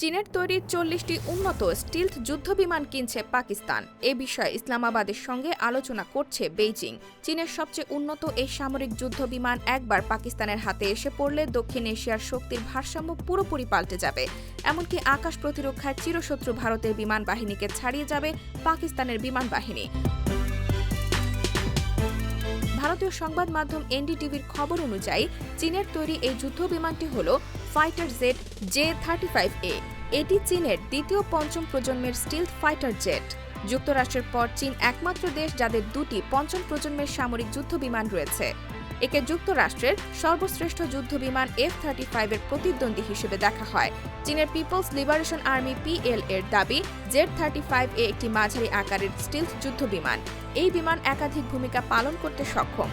চীনের তৈরি চল্লিশটি উন্নত স্টিলথ যুদ্ধবিমান কিনছে পাকিস্তান। এ বিষয়ে ইসলামাবাদের সঙ্গে আলোচনা করছে বেইজিং। চীনের সবচেয়ে উন্নত এই সামরিক যুদ্ধবিমান একবার পাকিস্তানের হাতে এসে পড়লে দক্ষিণ এশিয়ার শক্তির ভারসাম্য পুরোপুরি পাল্টে যাবে। এমনকি আকাশ প্রতিরক্ষায় চিরশত্রু ভারতের বিমান বাহিনীকে ছাড়িয়ে যাবে পাকিস্তানের বিমান বাহিনী। ভারতীয় সংবাদ মাধ্যম এনডিটিভির খবর অনুযায়ী, চীনের তৈরি এই যুদ্ধ বিমানটি হল fighter jet J thirty five A. এটি চীনের দ্বিতীয় পঞ্চম প্রজন্মের স্টিলথ ফাইটার জেট। যুক্তরাষ্ট্রের পর চীন একমাত্র দেশ যাদের দুটি পঞ্চম প্রজন্মের সামরিক যুদ্ধ বিমান রয়েছে। একে যুক্তরাষ্ট্রের সর্বশ্রেষ্ঠ যুদ্ধ বিমান এফ থার্টি ফাইভের প্রতিদ্বন্দ্বী হিসেবে দেখা হয়। চীনের পিপলস লিবারেশন আর্মি পিএল এর দাবি জেড থার্টি ফাইভ এ একটি মাঝারি আকারের স্টিলথ যুদ্ধ বিমান এই বিমান একাধিক ভূমিকা পালন করতে সক্ষম।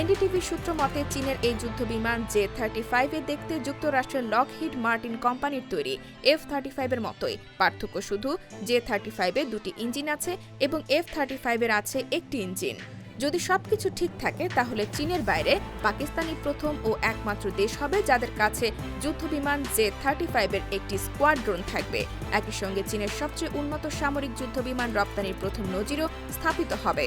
এনডিটিভি সূত্র মতে, চীনের এই যুদ্ধ বিমান জে থার্টি ফাইভে দেখতে যুক্তরাষ্ট্রের লকহিড মার্টিন কোম্পানির তৈরি এফ থার্টি ফাইভের মতোই। পার্থক্য শুধু জে থার্টি ফাইভে দুটি ইঞ্জিন আছে এবং এফ থার্টি ফাইভের আছে একটি ইঞ্জিন। যদি সবকিছু ঠিক থাকে, তাহলে চীনের বাইরে পাকিস্তানি প্রথম ও একমাত্র দেশ হবে যাদের কাছে যুদ্ধবিমান জে থার্টি ফাইভের একটি স্কোয়াড্রন থাকবে। একই সঙ্গে চীনের সবচেয়ে উন্নত সামরিক যুদ্ধবিমান রপ্তানির প্রথম নজিরও স্থাপিত হবে।